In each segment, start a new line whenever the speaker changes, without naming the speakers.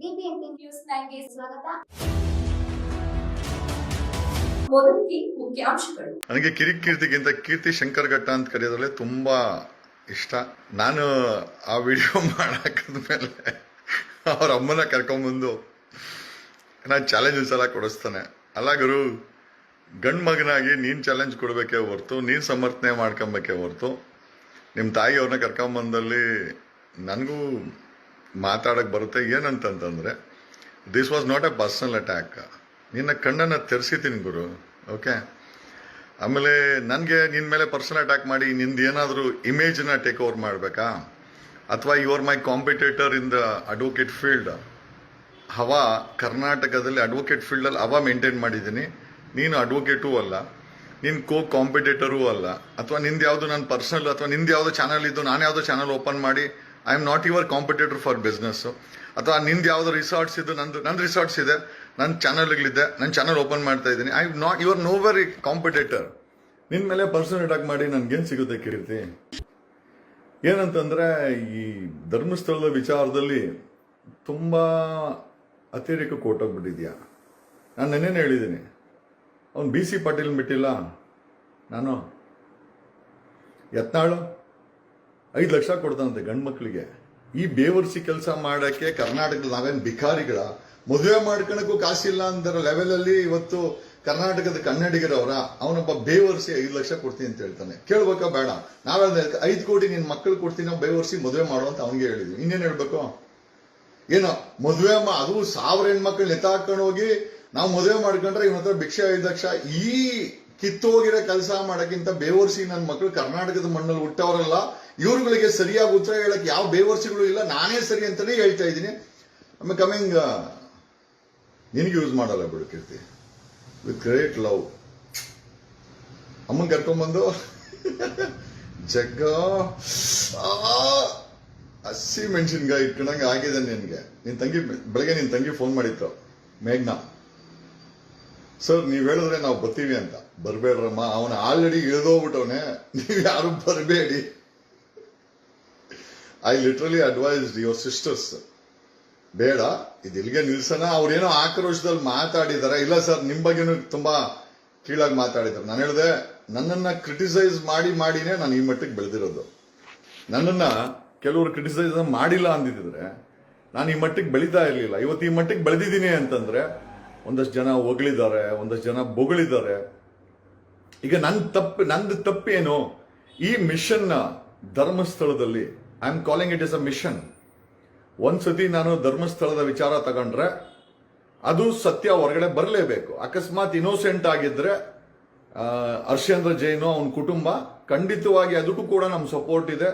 News ನೈನ್ಗೆ ಸ್ವಾಗತ.
ನನಗೆ ಕಿರಿಕೀರ್ತಿಗಿಂತ ಕೀರ್ತಿ ಶಂಕರ್ ಘಟ್ಟ ಅಂತ ಕರೆಯೋದ್ರಲ್ಲಿ ತುಂಬಾ ಇಷ್ಟ. ನಾನು ಆ ವಿಡಿಯೋ ಮಾಡಾಕದ್ಮೇಲೆ ಅವ್ರ ಅಮ್ಮನ ಕರ್ಕೊಂಬಂದು ನಾನು ಚಾಲೆಂಜಸ್ ಎಲ್ಲ ಕೊಡಿಸ್ತಾನೆ. ಅಲ್ಲ ಗುರು, ಗಂಡ್ ಮಗನಾಗಿ ನೀನು ಚಾಲೆಂಜ್ ಕೊಡಬೇಕೇ ಹೊರ್ತು, ನೀನು ಸಮರ್ಥನೆ ಮಾಡ್ಕೊಬೇಕೇ ಹೊರ್ತು ನಿಮ್ಮ ತಾಯಿಯವ್ರನ್ನ ಕರ್ಕೊಂಬಂದಲ್ಲಿ ನನಗೂ ಮಾತಾಡಕ್ಕೆ ಬರುತ್ತೆ. ಏನಂತಂತಂದರೆ this was not a personal attack ನಿನ್ನ ಕಣ್ಣನ್ನು ತೆರೆಸಿತೀನಿ ಗುರು. ಓಕೆ ಆಮೇಲೆ ನನಗೆ ನಿನ್ನ ಮೇಲೆ ಪರ್ಸನಲ್ ಅಟ್ಯಾಕ್ ಮಾಡಿ ನಿಂದು ಏನಾದರೂ ಇಮೇಜನ್ನ ಟೇಕ್ ಓವರ್ ಮಾಡಬೇಕಾ? ಅಥವಾ you are my competitor in the advocate field ಹವಾ, ಕರ್ನಾಟಕದಲ್ಲಿ ಅಡ್ವೊಕೇಟ್ ಫೀಲ್ಡಲ್ಲಿ ಹವಾ ಮೇಂಟೈನ್ ಮಾಡಿದ್ದೀನಿ. ನೀನು ಅಡ್ವೊಕೇಟೂ ಅಲ್ಲ. ನೀನು ಕೋ ಕಾಂಪಿಟೇಟರೂ ಅಲ್ಲ. ಅಥವಾ ನಿಂದು ಯಾವುದು ನನ್ನ ಪರ್ಸನಲ್ ಅಥವಾ ನಿಂದು ಯಾವುದೋ ಚಾನಲ್ ಇದ್ದು ನಾನು ಯಾವುದೋ ಚಾನಲ್ ಓಪನ್ ಮಾಡಿ I am not your competitor for business ಅಥವಾ ನಿಂದು ಯಾವುದೋ ರಿಸಾರ್ಟ್ಸ್ ಇದು, ನಂದು ನನ್ನ ರಿಸಾರ್ಟ್ಸ್ ಇದೆ ನನ್ನ ಚಾನಲ್ಗಳಿದೆ ನನ್ನ ಚಾನಲ್ ಓಪನ್ ಮಾಡ್ತಾ ಇದ್ದೀನಿ. I not your no very competitor ನಿನ್ನ ಮೇಲೆ ಪರ್ಸನಲ್ ಅಟ್ಯಾಕ್ ಮಾಡಿ ನನಗೇನು ಸಿಗುತ್ತೆ ಕೀರ್ತಿ? ಏನಂತಂದರೆ, ಈ ಧರ್ಮಸ್ಥಳದ ವಿಚಾರದಲ್ಲಿ ತುಂಬ ಅತಿರೇಕ ಕೊಟ್ಟೋಗ್ಬಿಟ್ಟಿದ್ಯಾ ನಾನು ನೆನ್ನೆನೇ ಹೇಳಿದ್ದೀನಿ. ಅವ್ನು ಬಿ ಸಿ ಪಾಟೀಲ್ ಬಿಟ್ಟಿಲ್ಲ. ನಾನು ಯತ್ನಾಳು. ಐದು ಲಕ್ಷ ಕೊಡ್ತಾನಂತೆ ಗಂಡು ಮಕ್ಕಳಿಗೆ ಈ ಬೇವರ್ಸಿ ಕೆಲಸ ಮಾಡಕ್ಕೆ ಕರ್ನಾಟಕದ ನಾವೇನು ಭಿಕಾರಿಗಳ? ಮದುವೆ ಮಾಡ್ಕೊಳಕ್ಕೂ ಕಾಸಿಲ್ಲ ಅಂದರ ಲೆವೆಲಲ್ಲಿ ಇವತ್ತು ಕರ್ನಾಟಕದ ಕನ್ನಡಿಗರವರ, ಅವನೊಬ್ಬ ಬೇವರ್ಸಿ ಐದು ಲಕ್ಷ ಕೊಡ್ತೀನಿ ಅಂತ ಹೇಳ್ತಾನೆ. ಕೇಳ್ಬೇಕಾ ಬೇಡ. ನಾವೆಲ್ಲ ಐದು ಕೋಟಿ ನಿನ್ನ ಮಕ್ಕಳು ಕೊಡ್ತೀನಿ ನಾವು ಬೇವರ್ಸಿ ಮದುವೆ ಮಾಡು ಅಂತ ಅವನಿಗೆ ಹೇಳಿದ್ವಿ. ಇನ್ನೇನು ಹೇಳ್ಬೇಕು? ಏನೋ, ಮದುವೆ ಅದು ಸಾವಿರ ಹೆಣ್ಮಕ್ಳು ಎತ್ತಾಕೊಂಡು ಹೋಗಿ ನಾವು ಮದುವೆ ಮಾಡ್ಕೊಂಡ್ರೆ ಇವನ ಹತ್ರ ಭಿಕ್ಷೆ ಐದು ಲಕ್ಷ. ಈ ಕಿತ್ತೋಗಿರೋ ಕೆಲಸ ಮಾಡೋಕ್ಕಿಂತ ಬೇವರ್ಸಿ ನನ್ನ ಮಕ್ಕಳು ಕರ್ನಾಟಕದ ಮಣ್ಣಲ್ಲಿ ಹುಟ್ಟವರಲ್ಲ ಇವ್ರುಗಳಿಗೆ ಸರಿಯಾಗಿ ಉತ್ತರ ಹೇಳಕ್ಕೆ ಯಾವ ಬೇವರ್ಸಿಗಳು ಇಲ್ಲ, ನಾನೇ ಸರಿ ಅಂತಾನೆ ಹೇಳ್ತಾ ಇದ್ದೀನಿ. ಆಮೇಲೆ ಕಮಿಂಗ್ ನಿನಗೆ ಯೂಸ್ ಮಾಡಲ್ಲ ಬಿಡು ಕೀರ್ತಿ. ವಿತ್ ಗ್ರೇಟ್ ಲವ್ ಅಮ್ಮನ್ ಕರ್ಕೊಂಡ್ಬಂದು ಜಗ್ಗ ಹಸಿ ಮೆಣಸಿನ್ಕಾಯಿ ಇಟ್ಕೊಂಡಂಗೆ ಆಗಿದೆ ನಿನಗೆ. ನಿನ್ ತಂಗಿ, ಬೆಳಗ್ಗೆ ನಿನ್ ತಂಗಿ ಫೋನ್ ಮಾಡಿತ್ತು, ಮೇಘ್ನಾ. ಸರ್ ನೀವು ಹೇಳಿದ್ರೆ ನಾವು ಬರ್ತೀವಿ ಅಂತ. ಬರಬೇಡ್ರಮ್ಮ, ಅವನ ಆಲ್ರೆಡಿ ಇಳಿದೋಗ್ಬಿಟ್ಟವನೆ. ನೀವ್ ಯಾರು ಬರಬೇಡಿ. I literally advised your sisters ಬೇಡ, ಇದು ಇಲ್ಲಿಗೆ ನಿಲ್ಸನ ಅವ್ರೇನೋ ಆಕ್ರೋಶದಲ್ಲಿ ಮಾತಾಡಿದಾರೆ. ಇಲ್ಲ, ಸರ್, ನಿಮ್ಮ ಬಗ್ಗೆನೂ ತುಂಬಾ ಕೀಳಾಗಿ ಮಾತಾಡಿದ್ರು. ನಾನು ಹೇಳಿದೆ, ನನ್ನನ್ನ ಕ್ರಿಟಿಸೈಸ್ ಮಾಡಿ, ಮಾಡಿನೇ ನಾನು ಈ ಮಟ್ಟಕ್ಕೆ ಬೆಳೆದಿರೋದು. ನನ್ನನ್ನ ಕೆಲವರು ಕ್ರಿಟಿಸೈಸ್ ಮಾಡಿಲ್ಲ ಅಂದಿದ್ರೆ ನಾನು ಈ ಮಟ್ಟಕ್ಕೆ ಬೆಳೀತಾ ಇರಲಿಲ್ಲ. ಇವತ್ತು ಈ ಮಟ್ಟಕ್ಕೆ ಬೆಳೆದಿದ್ದೀನಿ ಅಂತಂದ್ರೆ ಒಂದಷ್ಟು ಜನ ಹೊಗಳಿದ್ದಾರೆ, ಒಂದಷ್ಟು ಜನ ಬೊಗಳಿದ್ದಾರೆ. ಈಗ ನನ್ನ ತಪ್ಪು, ನಂದು ತಪ್ಪೇನು? ಈ ಮಿಷನ್ನ ಧರ್ಮಸ್ಥಳದಲ್ಲಿ I am calling it is a mission ಒಂದ್ಸತಿ ನಾನು ಧರ್ಮಸ್ಥಳದ ವಿಚಾರ ತಗೊಂಡ್ರೆ ಅದು ಸತ್ಯ ಹೊರಗಡೆ ಬರಲೇಬೇಕು ಅಕಸ್ಮಾತ್ ಇನೋಸೆಂಟ್ ಆಗಿದ್ರೆ ಹರ್ಷೇಂದ್ರ ಜೈನು ಅವನ ಕುಟುಂಬ ಖಂಡಿತವಾಗಿ ಅದಕ್ಕೂ ಕೂಡ ನಮ್ಮ ಸಪೋರ್ಟ್ ಇದೆ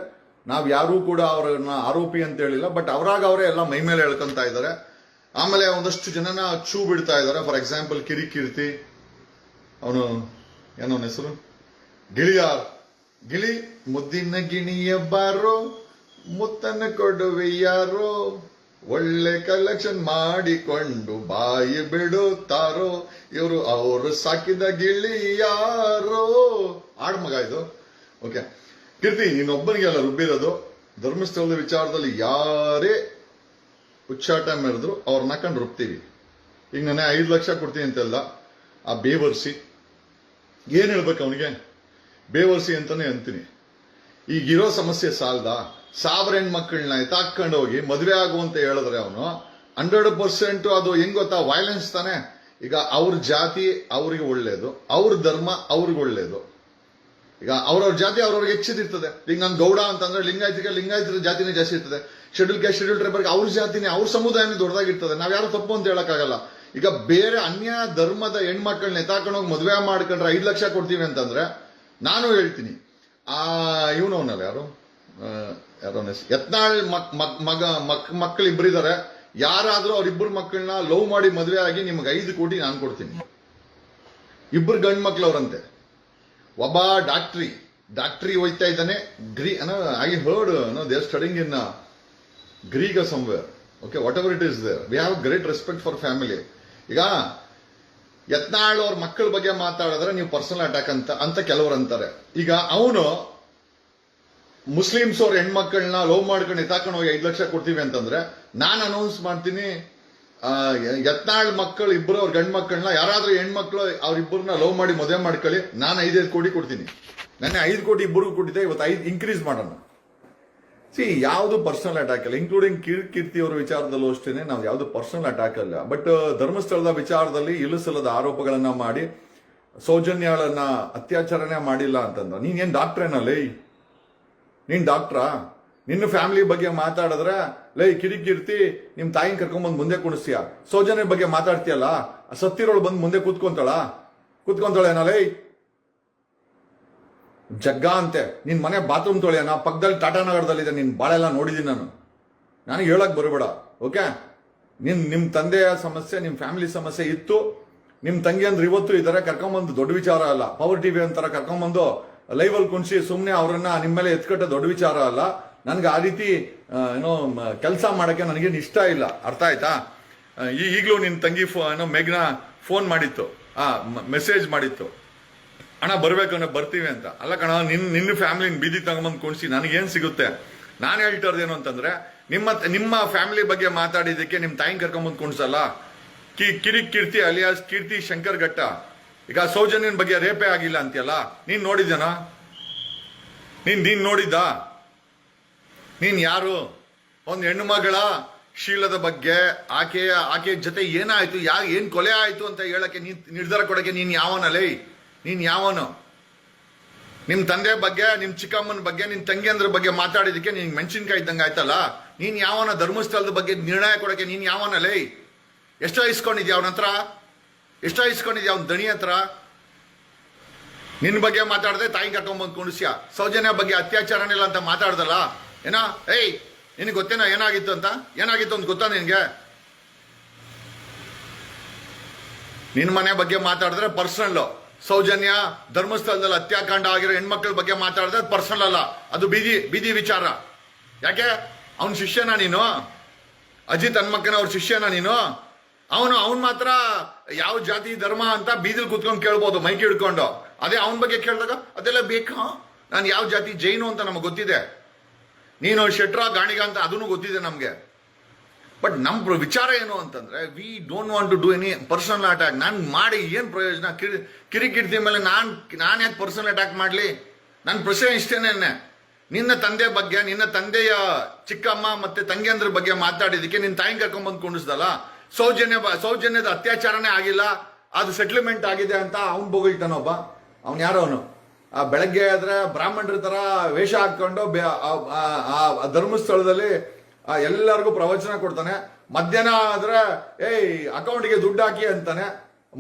ನಾವು ಯಾರೂ ಕೂಡ ಅವರನ್ನ ಆರೋಪಿ ಅಂತ ಹೇಳಿಲ್ಲ ಬಟ್ ಅವರಾಗ ಅವರೇ ಎಲ್ಲ ಮೈ ಮೇಲೆ ಹೇಳ್ಕೊಂತ ಇದ್ದಾರೆ ಆಮೇಲೆ ಒಂದಷ್ಟು ಜನನ ಚೂ ಬಿಡ್ತಾ ಇದ್ದಾರೆ ಫಾರ್ ಎಕ್ಸಾಂಪಲ್ ಕಿರಿಕೀರ್ತಿ ಅವನು ಏನೋ ಹೆಸರು ಗಿಳಿಯಾರ್ ಗಿಳಿ ಮುದ್ದಿನ ಗಿಣಿಯ ಬಾರೋ ಮುತ್ತನ್ನ ಕೊಡುವೆ ಯಾರೋ ಒಳ್ಳೆ ಕಲೆಕ್ಷನ್ ಮಾಡಿಕೊಂಡು ಬಾಯಿ ಬಿಡುತ್ತಾರೋ, ಇವರು ಅವರು ಸಾಕಿದ ಗಿಳಿ ಯಾರೋ ಆಡ್ ಮಗ ಇದು. ಓಕೆ ಕೀರ್ತಿ ನೀನೊಬ್ಬನಿಗೆ ಅಲ್ಲ ರುಬ್ಬಿರೋದು. ಧರ್ಮಸ್ಥಳದ ವಿಚಾರದಲ್ಲಿ ಯಾರೇ ಉಚ್ಚಾಟ ಮಾಡಿದ್ರು ಅವ್ರನ್ನ ಕಂಡು ರುಬ್ತೀವಿ. ಈಗ ನಾನೇ ಐದು ಲಕ್ಷ ಕೊಡ್ತೀನಿ ಅಂತೆಲ್ಲ, ಆ ಬೇವರ್ಸಿ. ಏನು ಹೇಳ್ಬೇಕು ಅವನಿಗೆ? ಬೇವರ್ಸಿ ಅಂತಾನೆ ಅಂತೀನಿ. ಈಗಿರೋ ಸಮಸ್ಯೆ ಸಾಲ್ದ? ಸಾವಿರ ಹೆಣ್ಮಕ್ಳನ್ನ ಎತ್ತಾಕೊಂಡು ಹೋಗಿ ಮದುವೆ ಆಗು ಅಂತ ಹೇಳಿದ್ರೆ ಅವನು, ಹಂಡ್ರೆಡ್ ಪರ್ಸೆಂಟ್ ಅದು ಹೆಂಗ್ ಗೊತ್ತಾ? ವೈಲೆನ್ಸ್ ತಾನೆ. ಈಗ ಅವ್ರ ಜಾತಿ ಅವ್ರಿಗೆ ಒಳ್ಳೇದು, ಅವ್ರ ಧರ್ಮ ಅವ್ರಿಗೆ ಒಳ್ಳೇದು. ಈಗ ಅವ್ರವ್ರ ಜಾತಿ ಅವ್ರವ್ರಿಗೆ ಹೆಚ್ಚಿದಿರ್ತದೆ. ಈಗ ನಾನು ಗೌಡ ಅಂತಂದ್ರೆ ಲಿಂಗಾಯತಿಗೆ ಲಿಂಗಾಯತರ ಜಾತಿನೇ ಜಾಸ್ತಿ ಇರ್ತದೆ. ಶೆಡ್ಯೂಲ್ ಕ್ಯಾಸ್ಟ್ ಶೆಡ್ಯೂಲ್ ಟ್ರೈಬರ್ಗೆ ಅವ್ರ ಜಾತಿನೇ, ಅವ್ರ ಸಮುದಾಯನೇ ದೊಡ್ಡದಾಗಿರ್ತದೆ. ನಾವು ಯಾರು ತಪ್ಪು ಅಂತ ಹೇಳಕ್ಕಾಗಲ್ಲ. ಈಗ ಬೇರೆ ಅನ್ಯ ಧರ್ಮದ ಹೆಣ್ಮಕ್ಳನ್ನ ಎತ್ತಾಕೊಂಡು ಹೋಗಿ ಮದುವೆ ಮಾಡ್ಕೊಂಡ್ರೆ ಐದು ಲಕ್ಷ ಕೊಡ್ತೀವಿ ಅಂತಂದ್ರೆ, ನಾನು ಹೇಳ್ತೀನಿ, ಆ, ಇವನವನಲ್ಲ ಯಾರು? ಯಾರೋ ಯತ್ನಾಳ್ ಮಕ್ ಮಗ, ಮಕ್ ಮಕ್ಕಳು ಇಬ್ಬರಿದ್ದಾರೆ ಯಾರಾದರೂ ಅವ್ರಿಬ್ಬರು ಮಕ್ಕಳನ್ನ ಲವ್ ಮಾಡಿ ಮದುವೆ ಆಗಿ ನಿಮ್ಗೆ ಐದು ಕೋಟಿ ನಾನು ಕೊಡ್ತೀನಿ. ಇಬ್ಬರು ಗಂಡ್ ಮಕ್ಳು ಅವ್ರಂತೆ ಒಬ್ಬ ಡಾಕ್ಟ್ರಿ ಡಾಕ್ಟ್ರಿ ಹೋಯ್ತಾ ಇದ್ದಾನೆ. Green I heard no they are studying in ಗ್ರೀಗ somewhere okay whatever it is there we have great respect for family ಈಗ ಯತ್ನಾಳ್ ಅವ್ರ ಮಕ್ಕಳ ಬಗ್ಗೆ ಮಾತಾಡಿದ್ರೆ ನೀವು ಪರ್ಸನಲ್ ಅಟ್ಯಾಕ್ ಅಂತ ಅಂತ ಕೆಲವರು ಅಂತಾರೆ. ಈಗ ಅವನು ಮುಸ್ಲಿಮ್ಸ್ ಅವ್ರ ಹೆಣ್ಮಕ್ಳನ್ನ ಲವ್ ಮಾಡ್ಕೊಂಡು ಎತ್ತಾಕೊಂಡು ಹೋಗಿ ಐದು ಲಕ್ಷ ಕೊಡ್ತೀವಿ ಅಂತಂದ್ರೆ ನಾನು ಅನೌನ್ಸ್ ಮಾಡ್ತೀನಿ ಯತ್ನಾಳ್ ಮಕ್ಕಳು ಇಬ್ಬರು ಅವ್ರ ಗಂಡ್ ಮಕ್ಕಳನ್ನ ಯಾರಾದ್ರೂ ಹೆಣ್ಮಕ್ಳು ಅವ್ರಿಬ್ಬರನ್ನ ಲವ್ ಮಾಡಿ ಮದುವೆ ಮಾಡ್ಕೊಳ್ಳಿ, ನಾನು ಐದೈದು ಕೋಟಿ ಕೊಡ್ತೀನಿ. ನನ್ನ ಐದು ಕೋಟಿ ಇಬ್ಬರಿಗೂ ಕೊಟ್ಟಿದ್ದೆ, ಇವತ್ತು ಐದು ಇನ್ಕ್ರೀಸ್ ಮಾಡೋಣ. ಸಿ ಯಾವುದು ಪರ್ಸನಲ್ ಅಟ್ಯಾಕ್ ಅಲ್ಲ ಇನ್ಕ್ಲೂಡಿಂಗ್ ಕೀರ್ತಿ ಅವರ ವಿಚಾರದಲ್ಲೂ ಅಷ್ಟೇ ನಾವು ಯಾವುದು ಪರ್ಸನಲ್ ಅಟ್ಯಾಕ್ ಅಲ್ಲ ಬಟ್ ಧರ್ಮಸ್ಥಳದ ವಿಚಾರದಲ್ಲಿ ಇಳಿಸಲದ ಆರೋಪಗಳನ್ನು ಮಾಡಿ ಸೌಜನ್ಯಗಳನ್ನು ಅತ್ಯಾಚಾರನೇ ಮಾಡಿಲ್ಲ ಅಂತಂದ್ರೆ. ನೀನೇನು ಡಾಕ್ಟ್ರೇನಲ್ಲೇ ನೀನ್ ಡಾಕ್ಟ್ರಾ ನಿನ್ನ ಫ್ಯಾಮಿಲಿ ಬಗ್ಗೆ ಮಾತಾಡಿದ್ರೆ, ಲೈ ಕಿರಿಕಿರ್ತಿ ನಿಮ್ ತಾಯಿನ ಕರ್ಕೊಂಡ್ಬಂದು ಮುಂದೆ ಕುಣಿಸ್ತೀಯ ಸೌಜನ್ಯ ಬಗ್ಗೆ ಮಾತಾಡ್ತೀಯಲ್ಲ? ಸತ್ತಿರೋಳು ಬಂದು ಮುಂದೆ ಕೂತ್ಕೊಂತಾಳ? ಕೂತ್ಕೊಂತಾಳೇನ ಲೈ? ಜಗ್ಗ ಅಂತೆ. ನಿನ್ ಮನೆ ಬಾತ್ರೂಮ್ ತೊಳೆಯನ? ಪಕ್ಕದಲ್ಲಿ ಟಾಟಾ ನಗರದಲ್ಲಿದೆ, ನಿನ್ ಬಾಳೆಲ್ಲ ನೋಡಿದೀನಿ ನಾನು. ನನಗೆ ಹೇಳಕ್ ಬರಬೇಡ, ಓಕೆ? ನಿನ್, ನಿಮ್ ತಂದೆಯ ಸಮಸ್ಯೆ, ನಿಮ್ ಫ್ಯಾಮಿಲಿ ಸಮಸ್ಯೆ ಇತ್ತು. ನಿಮ್ ತಂಗಿ ಅಂದ್ರೆ ಇವತ್ತು ಇದಾರೆ, ಕರ್ಕೊಂಬಂದು, ದೊಡ್ಡ ವಿಚಾರ ಅಲ್ಲ. ಪವರ್ ಟಿವಿ ಅಂತಾರ ಕರ್ಕೊಂಬಂದು ಲೈವ್ ಅಲ್ಲಿ ಕುಣಿಸಿ ಸುಮ್ಮನೆ ಅವ್ರನ್ನ ನಿಮ್ಮ ಮೇಲೆ ಎತ್ಕಟ್ಟ ದೊಡ್ಡ ವಿಚಾರ ಅಲ್ಲ ನನ್ಗೆ ಆ ರೀತಿ ಏನೋ ಕೆಲಸ ಮಾಡೋಕ್ಕೆ ನನಗೇನು ಇಷ್ಟ ಇಲ್ಲ ಅರ್ಥ ಆಯ್ತಾ ಈಗಲೂ ನಿನ್ನ ತಂಗಿ ಫೋ ಏನೋ ಮೇಘ್ನ ಫೋನ್ ಮಾಡಿತ್ತು. ಆ ಮೆಸೇಜ್ ಮಾಡಿತ್ತು. ಅಣ್ಣ, ಬರಬೇಕು ಅನ್ನೋ ಬರ್ತೀವಿ ಅಂತ. ಅಲ್ಲ ಕಣ, ನಿನ್ ನಿನ್ನ ಫ್ಯಾಮಿಲಿನ ಬೀದಿ ತಗೊಂಬಂದು ಕುಣಿಸಿ ನನಗೇನು ಸಿಗುತ್ತೆ? ನಾನು ಹೇಳ್ತಾರ್ದೇನು ಅಂತಂದ್ರೆ, ನಿಮ್ಮ ನಿಮ್ಮ ಫ್ಯಾಮಿಲಿ ಬಗ್ಗೆ ಮಾತಾಡಿದ್ದಕ್ಕೆ ನಿಮ್ಮ ತಾಯಿ ಕರ್ಕೊಂಬಂದು ಕುಣಿಸಲ್ಲ? ಕಿ ಕಿರಿ ಕೀರ್ತಿ ಅಲಿಯಾಸ್ ಕೀರ್ತಿ ಶಂಕರ್ ಘಟ್ಟ. ಈಗ ಸೌಜನ್ಯನ ಬಗ್ಗೆ ರೇಪೇ ಆಗಿಲ್ಲ ಅಂತೀಯಲ್ಲ? ನೀನ್ ನೋಡಿದನ ನೀನ್ ನೀನ್ ನೋಡಿದ್ದ? ನೀನ್ ಯಾರು? ಒಂದ್ ಹೆಣ್ಣು ಮಗಳ ಶೀಲದ ಬಗ್ಗೆ ಆಕೆಯ ಆಕೆಯ ಜೊತೆ ಏನಾಯ್ತು? ಯಾ, ಏನ್ ಕೊಲೆ ಆಯ್ತು ಅಂತ ಹೇಳಕ್ಕೆ ನೀನ್ ನಿರ್ಧಾರ ಕೊಡಕ್ಕೆ ನೀನ್ ಯಾವನಲೇ ನೀನ್ ಯಾವನು? ನಿಮ್ ತಂದೆ ಬಗ್ಗೆ, ನಿಮ್ ಚಿಕ್ಕಮ್ಮನ ಬಗ್ಗೆ, ನಿನ್ ತಂಗಿಯಂದ್ರ ಬಗ್ಗೆ ಮಾತಾಡಿದಕ್ಕೆ ನಿನ್ ಮೆಣಸಿನ್ಕಾಯಿ ಇದ್ದಂಗ ಆಯ್ತಲ್ಲ? ನೀನ್ ಯಾವನ ಧರ್ಮಸ್ಥಳದ ಬಗ್ಗೆ ನಿರ್ಣಯ ಕೊಡಕ್ಕೆ ನೀನ್ ಯಾವನಲೇ ಎಷ್ಟೋ ಇಸ್ಕೊಂಡಿದ್ಯಾ ಅವನ ಹತ್ರ ಎಷ್ಟೋ ಇಸ್ಕೊಂಡಿದ್ಯಾ ಅವ್ನ ದಣಿ ಹತ್ರ? ನಿನ್ನ ಬಗ್ಗೆ ಮಾತಾಡದೆ ತಾಯಿ ಕರ್ಕೊಂಬಂದು ಕುಣಿಸ್ಯ ಸೌಜನ್ಯ ಬಗ್ಗೆ ಅತ್ಯಾಚಾರನಿಲ್ಲ ಅಂತ ಮಾತಾಡ್ದಲ್ಲ? ಏನಾ? ಏಯ್, ನಿನಗೆ ಗೊತ್ತೇನೋ ಏನಾಗಿತ್ತು ಅಂತ? ಏನಾಗಿತ್ತು ಅಂತ ಗೊತ್ತಾ ನಿನಗೆ? ನಿನ್ನ ಮನೆ ಬಗ್ಗೆ ಮಾತಾಡಿದ್ರೆ ಪರ್ಸನಲ್ ಸೌಜನ್ಯ ಧರ್ಮಸ್ಥಳದಲ್ಲಿ ಹತ್ಯಾಕಾಂಡ ಆಗಿರೋ ಹೆಣ್ಮಕ್ಳ ಬಗ್ಗೆ ಮಾತಾಡಿದ್ರೆ ಪರ್ಸನಲ್ ಅಲ್ಲ. ಅದು ಬೀದಿ ಬೀದಿ ವಿಚಾರ. ಯಾಕೆ? ಅವನ ಶಿಷ್ಯನ ನೀನು? ಅಜಿತ್ ಹನ್ಮಕ್ಕನ ಅವ್ರ ಶಿಷ್ಯನ ನೀನು? ಅವನು, ಅವನ್ ಮಾತ್ರ ಯಾವ ಜಾತಿ, ಧರ್ಮ ಅಂತ ಬೀದಿಲ್ ಕುತ್ಕೊಂಡು ಕೇಳ್ಬೋದು, ಮೈಕ್ ಹಿಡ್ಕೊಂಡು. ಅದೇ ಅವನ ಬಗ್ಗೆ ಕೇಳಿದಾಗ, ಅದೆಲ್ಲ ಬೇಕಾ? ನಾನು ಯಾವ ಜಾತಿ, ಜೈನು ಅಂತ ನಮಗೆ ಗೊತ್ತಿದೆ. ನೀನು ಶೆಟ್ರ, ಗಾಣಿಗ ಅಂತ ಅದನ್ನು ಗೊತ್ತಿದೆ ನಮಗೆ. ಬಟ್ ನಮ್ಮ ವಿಚಾರ ಏನು ಅಂತಂದ್ರೆ we don't want to do any personal attack ನಾನು ಮಾಡಿ ಏನು ಪ್ರಯೋಜನ? ಕಿರಿ ಕಿರಿಕಿರ್ತಿ ಮೇಲೆ ನಾನು ನಾನು ಯಾಕೆ ಪರ್ಸನಲ್ ಅಟ್ಯಾಕ್ ಮಾಡಲಿ? ನನ್ನ ಪ್ರಶ್ನೆ ಇಷ್ಟೇನೆ ನಿನ್ನ. ತಂದೆ ಬಗ್ಗೆ, ನಿನ್ನ ತಂದೆಯ ಚಿಕ್ಕಮ್ಮ ಮತ್ತೆ ತಂಗಿಯಂದ್ರ ಬಗ್ಗೆ ಮಾತಾಡಿದಕ್ಕೆ ನಿನ್ನ ತಾಯಿ ಕರ್ಕೊಂಡ್ಬಂದು ಕುಣಿಸ್ದಲ್ಲ ಸೌಜನ್ಯ ಸೌಜನ್ಯದ ಅತ್ಯಾಚಾರನೇ ಆಗಿಲ್ಲ, ಅದು ಸೆಟ್ಲ್ಮೆಂಟ್ ಆಗಿದೆ ಅಂತ ಅವ್ನು ಬೊಗಳ್ತಾನೊಬ್ಬ ಅವ್ನು ಯಾರೋ ಅವನು? ಆ ಬೆಳಗ್ಗೆ ಆದರೆ ಬ್ರಾಹ್ಮಣರ ತರ ವೇಷ ಹಾಕ್ಕೊಂಡು ಧರ್ಮಸ್ಥಳದಲ್ಲಿ ಎಲ್ಲರಿಗೂ ಪ್ರವಚನ ಕೊಡ್ತಾನೆ. ಮಧ್ಯಾಹ್ನ ಆದರೆ, ಏಯ್ ಅಕೌಂಟ್ಗೆ ದುಡ್ಡು ಹಾಕಿ ಅಂತಾನೆ.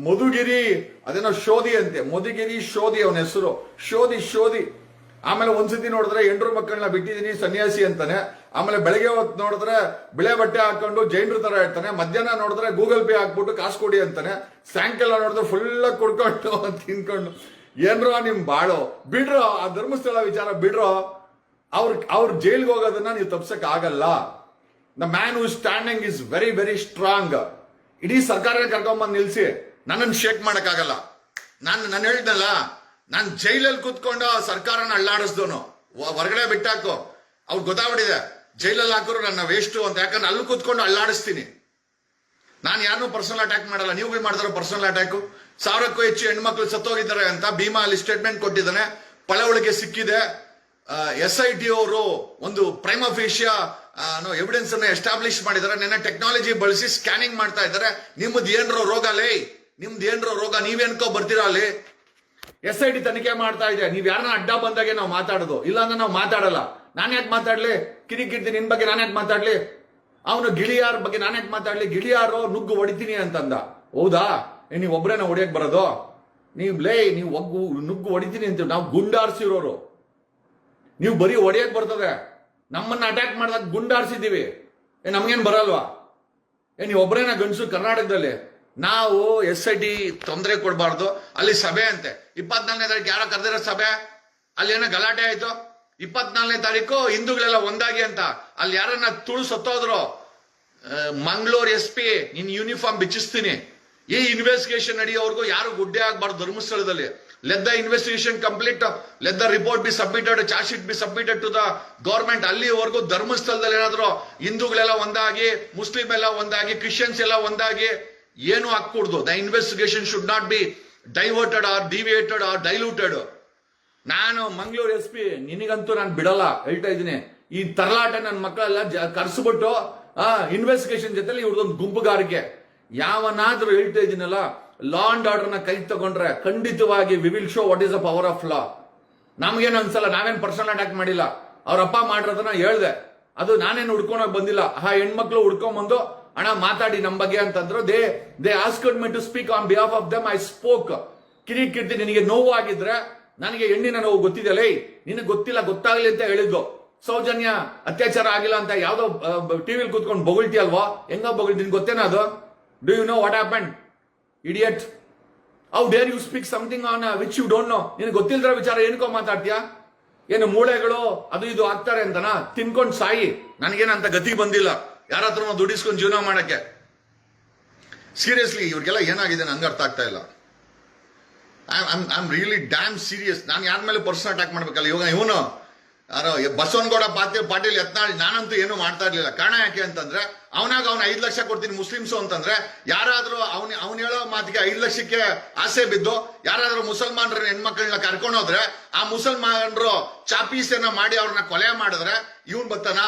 ಮಧುಗಿರಿ, ಅದೇನೋ ಶೋಧಿ ಅಂತೆ. ಮಧುಗಿರಿ ಶೋಧಿ ಅವನ ಹೆಸರು. ಶೋಧಿ ಶೋಧಿ ಆಮೇಲೆ ಒಂದ್ಸತಿ ನೋಡಿದ್ರೆ ಎಂಡ್ರು ಮಕ್ಕಳನ್ನ ಬಿಟ್ಟಿದ್ದೀನಿ, ಸನ್ಯಾಸಿ ಅಂತಾನೆ. ಆಮೇಲೆ ಬೆಳಗ್ಗೆ ಹೊತ್ತು ನೋಡಿದ್ರೆ ಬಿಳೆ ಬಟ್ಟೆ ಹಾಕೊಂಡು ಜೈನ್ರು ತರ ಇರ್ತಾನೆ. ಮಧ್ಯಾಹ್ನ ನೋಡಿದ್ರೆ ಗೂಗಲ್ ಪೇ ಹಾಕ್ಬಿಟ್ಟು ಕಾಸು ಕೊಡಿ ಅಂತಾನೆ. ಸಾಯಂಕಾಲ ನೋಡಿದ್ರೆ ಫುಲ್ ಕುಡ್ಕೊಂಡು ತಿನ್ಕೊಂಡು ಏನ್ರೋ ನಿಮ್ ಬಾಳು. ಬಿಡ್ರೋ, ಆ ಧರ್ಮಸ್ಥಳ ವಿಚಾರ ಬಿಡ್ರೋ, ಅವ್ರ ಅವ್ರ ಜೈಲ್ಗೆ ಹೋಗೋದನ್ನ ನೀವು ತಪ್ಸಕ್ ಆಗಲ್ಲ. The man who standing is very very strong ಇಡೀ ಸರ್ಕಾರ ಕರ್ಕೊಂಬಂದು ನಿಲ್ಸಿ. ನನ್ನನ್ನು ಶೇಕ್ ಮಾಡಕ್ಕಾಗಲ್ಲ ನಾನು ನಾನು ಹೇಳಿದ್ನಲ್ಲ ನಾನು ಜೈಲಲ್ಲಿ ಕೂತ್ಕೊಂಡು ಸರ್ಕಾರನ ಅಳ್ಳಾಡಿಸ್ದೋನು. ಹೊರಗಡೆ ಬಿಟ್ಟಾಕು. ಅವ್ರು ಗೊತ್ತಾಗ್ಬಿಟ್ಟಿದೆ. ಜೈಲಲ್ಲಿ ಹಾಕೋರು ನನ್ನ ವೇಸ್ಟು ಅಂತ. ಯಾಕಂದ್ರೆ ಅಲ್ಲಿ ಕೂತ್ಕೊಂಡು ಅಳ್ಳಾಡಿಸ್ತೀನಿ. ನಾನು ಯಾರನ್ನೂ ಪರ್ಸನಲ್ ಅಟ್ಯಾಕ್ ಮಾಡಲ್ಲ. ನೀವು ಮಾಡ್ತಾರೋ ಪರ್ಸನಲ್ ಅಟ್ಯಾಕು ಸಾವಿರಕ್ಕೂ ಹೆಚ್ಚು ಹೆಣ್ಮಕ್ಳು ಸತ್ತೋಗಿದ್ದಾರೆ ಅಂತ ಭೀಮಾ ಅಲ್ಲಿ ಸ್ಟೇಟ್ಮೆಂಟ್ ಕೊಟ್ಟಿದ್ದಾನೆ. ಪಳವಳಿಗೆ ಸಿಕ್ಕಿದೆ. ಎಸ್ ಐ ಟಿ ಅವರು ಒಂದು ಪ್ರೈಮ್ ನೋ ಎವಿಡೆನ್ಸ್ ಅನ್ನ ಎಸ್ಟಾಬ್ಲಿಷ್ ಮಾಡಿದ್ದಾರೆ. ನೆನ್ನೆ ಟೆಕ್ನಾಲಜಿ ಬಳಸಿ ಸ್ಕ್ಯಾನಿಂಗ್ ಮಾಡ್ತಾ ಇದ್ದಾರೆ. ನಿಮ್ಮದು ಏನ್ರೋ ರೋಗ ಲೇ. ನಿಮ್ದು ಏನ್ರೋ ರೋಗ ನೀವೇನ್ಕೋ ಬರ್ತೀರಾ ಅಲ್ಲಿ? ಎಸ್ ಐ ಡಿ ತನಿಖೆ ಮಾಡ್ತಾ ಇದೆ. ನೀವು ಯಾರನ್ನ ಅಡ್ಡ ಬಂದಾಗೆ ನಾವು ಮಾತಾಡೋದು. ಇಲ್ಲಾಂದ್ರೆ ನಾವು ಮಾತಾಡಲ್ಲ. ನಾನು ಯಾಕೆ ಮಾತಾಡ್ಲಿ? ಕಿರಿಕಿರ್ತಿ ನಿನ್ ಬಗ್ಗೆ ನಾನು ಯಾಕೆ ಮಾತಾಡ್ಲಿ? ಅವನು ಗಿಳಿಯಾರ ಬಗ್ಗೆ ನಾನು ಯಾಕೆ ಮಾತಾಡ್ಲಿ? ಗಿಳಿಯಾರು ನುಗ್ಗು ಹೊಡಿತೀನಿ ಅಂತಂದ. ಹೌದಾ? ಏ, ಒಬ್ಬರೇನ ಹೊಡಿಯಕ್ ಬರೋದು? ನೀವು ಲೇ ನೀವು ಒಗ್ಗು ನುಗ್ಗು ಹೊಡಿತೀನಿ ಅಂತ ನಾವು ಗುಂಡಾರ್ಸಿರೋರು. ನೀವು ಬರೀ ಹೊಡಿಯಕ್ ಬರ್ತದೆ. ನಮ್ಮನ್ನ ಅಟ್ಯಾಕ್ ಮಾಡಿದಾಗ ಗುಂಡಾರ್ಸಿದ್ದೀವಿ. ಏ ನಮಗೇನು ಬರಲ್ವಾ? ಏ ನೀವು ಒಬ್ಬರೇನ ಗಂಡಸು ಕರ್ನಾಟಕದಲ್ಲಿ? ನಾವು ಎಸ್ ಐ ಟಿ ತೊಂದರೆ ಕೊಡಬಾರ್ದು. ಅಲ್ಲಿ ಸಭೆ ಅಂತೆ. ಇಪ್ಪತ್ನಾಲ್ಕನೇ ತಾರೀಕು ಯಾರೋ ಕರೆದಿರೋ ಸಭೆ? ಅಲ್ಲಿ ಏನೋ ಗಲಾಟೆ ಆಯ್ತು? ಇಪ್ಪತ್ನಾಲ್ಕನೇ ತಾರೀಕು ಹಿಂದೂಗಳೆಲ್ಲ ಒಂದಾಗಿ ಅಂತ. ಅಲ್ಲಿ ಯಾರನ್ನ ತುಳು ಸತ್ತೋದ್ರು? ಮಂಗಳೂರು ಎಸ್ ಪಿ, ನಿನ್ ಯೂನಿಫಾರ್ಮ್ ಬಿಚ್ಚಿಸ್ತೀನಿ. ಈ ಇನ್ವೆಸ್ಟಿಗೇಷನ್ ನಡೆಯೋವರೆಗೂ ಯಾರು ಗುಡ್ಡೆ ಆಗಬಾರ್ದು ಧರ್ಮಸ್ಥಳದಲ್ಲಿ. Let the investigation complete let the report be submitted charge sheet be submitted to the government ಅಲ್ಲಿವರೆಗೂ ಧರ್ಮಸ್ಥಳದಲ್ಲಿ ಏನಾದ್ರು ಹಿಂದೂಗಳೆಲ್ಲ ಒಂದಾಗಿ ಮುಸ್ಲಿಂ ಎಲ್ಲ ಒಂದಾಗಿ ಕ್ರಿಶ್ಚಿಯನ್ಸ್ ಎಲ್ಲ ಒಂದಾಗಿ ಏನು ಹಾಕ್ಕೂಡ್ದು the investigation should not be diverted or deviated or diluted ನಾನು ಮಂಗಳೂರು ಎಸ್ ಪಿ ನಿನಗಂತೂ ನಾನು ಬಿಡಲ್ಲ. ಹೇಳ್ತಾ ಇದ್ದೀನಿ. ಈ ತರಲಾಟ ನನ್ನ ಮಕ್ಕಳೆಲ್ಲ ಕರ್ಸ್ಬಿಟ್ಟು, ಆ ಇನ್ವೆಸ್ಟಿಗೇಷನ್ ಜೊತೆಲಿ ಇವ್ರದೊಂದು ಗುಂಪುಗಾರಿಕೆ. ಯಾವನಾದ್ರೂ ಹೇಳ್ತಾ ಇದ್ದೀನಲ್ಲ ಲಾ ಅಂಡ್ ಆರ್ಡರ್ನ ಕೈ ತಗೊಂಡ್ರೆ ಖಂಡಿತವಾಗಿ we will show what is a power of law ನಮ್ಗೇನು ಅನ್ಸಲ್ಲ, ನಾವೇನ್ ಪರ್ಸನಲ್ ಅಟ್ಯಾಕ್ ಮಾಡಿಲ್ಲ. ಅವ್ರ ಅಪ್ಪ ಮಾಡಿರೋದನ್ನ ಹೇಳ್ದೆ. ಅದು ನಾನೇನು ಹುಡ್ಕೊಂಡೋಗಿ ಬಂದಿಲ್ಲ. ಆ ಹೆಣ್ಮಕ್ಳು ಹುಡ್ಕೊಂಡ್ ಅಣ್ಣ, ಮಾತಾಡಿ ನಮ್ಮ ಬಗ್ಗೆ ಅಂತಂದ್ರು, they they asked me to speak on behalf of them I spoke ಕಿರಿ ಕಿರ್ತಿ, ನಿನಗೆ ನೋವು ಆಗಿದ್ರೆ ನನಗೆ ಹೆಣ್ಣಿನ ನೋವು ಗೊತ್ತಿದೆ. ಗೊತ್ತಿದೆಯಲ್ಲ ನಿನಗೆ ಗೊತ್ತಿಲ್ಲ, ಗೊತ್ತಾಗ್ಲಿ ಅಂತ ಹೇಳಿದ್ದು ಸೌಜನ್ಯ, ಅತ್ಯಾಚಾರ ಆಗಿಲ್ಲ ಅಂತ ಯಾವ್ದೋ ಟಿವಿಲಿ ಕೂತ್ಕೊಂಡು ಬೊಗಳ್ತಿಯಲ್ವಾ? ಹೆಂಗ ಬೊಗಳ್ತೀನಿ, ಗೊತ್ತೇನ ಅದು? Do you know what happen idiot how dare you speak something on which you don't know ನಿನಗೆ ಗೊತ್ತಿಲ್ಲದ ವಿಚಾರ ಏನಕ್ಕೋ ಮಾತಾಡ್ತೀಯಾ? ಏನು ಮೂಳೆಗಳು, ಅದು ಇದು ಆಗ್ತಾರೆ ಅಂತನಾ? ತಿನ್ಕೊಂಡ್ ಸಾಯಿ. ನನಗೇನಂತ ಗತಿ ಬಂದಿಲ್ಲ. ಯಾರ ಹತ್ರ ದುಡಿಸ್ಕೊಂಡು ಜೀವನ ಮಾಡಕ್ಕೆ. ಸೀರಿಯಸ್ಲಿ ಇವ್ರಿಗೆಲ್ಲ ಏನಾಗಿದೆ ನನಗೆ ಅರ್ಥ ಆಗ್ತಾ ಇಲ್ಲ. I am really damn serious ನಾನು ಯಾರ ಮೇಲೆ ಪರ್ಸನಲ್ ಅಟ್ಯಾಕ್ ಮಾಡ್ಬೇಕಲ್ಲ? ಇವಾಗ ಇವನು, ಯಾರೋ ಬಸವನಗೌಡ ಪಾಟೀಲ್ ಪಾಟೀಲ್ ಯತ್ನಾಳ್, ನಾನಂತೂ ಏನು ಮಾಡ್ತಾ ಇರಲಿಲ್ಲ. ಕಾರಣ ಯಾಕೆ ಅಂತಂದ್ರೆ, ಅವನಾಗ ಅವ್ನ ಐದು ಲಕ್ಷ ಕೊಡ್ತೀನಿ ಮುಸ್ಲಿಮ್ಸು ಅಂತಂದ್ರೆ, ಯಾರಾದ್ರೂ ಅವನ, ಅವ್ನು ಹೇಳೋ ಮಾತಿಗೆ ಐದು ಲಕ್ಷಕ್ಕೆ ಆಸೆ ಬಿದ್ದು, ಯಾರಾದ್ರೂ ಮುಸಲ್ಮಾನರ ಹೆಣ್ಮಕ್ಳನ್ನ ಕರ್ಕೊಂಡೋದ್ರೆ ಆ ಮುಸಲ್ಮಾನರು ಚಾಪೀಸನ್ನ ಮಾಡಿ ಅವ್ರನ್ನ ಕೊಲೆ ಮಾಡಿದ್ರೆ, ಇವನ್ ಬರ್ತಾನ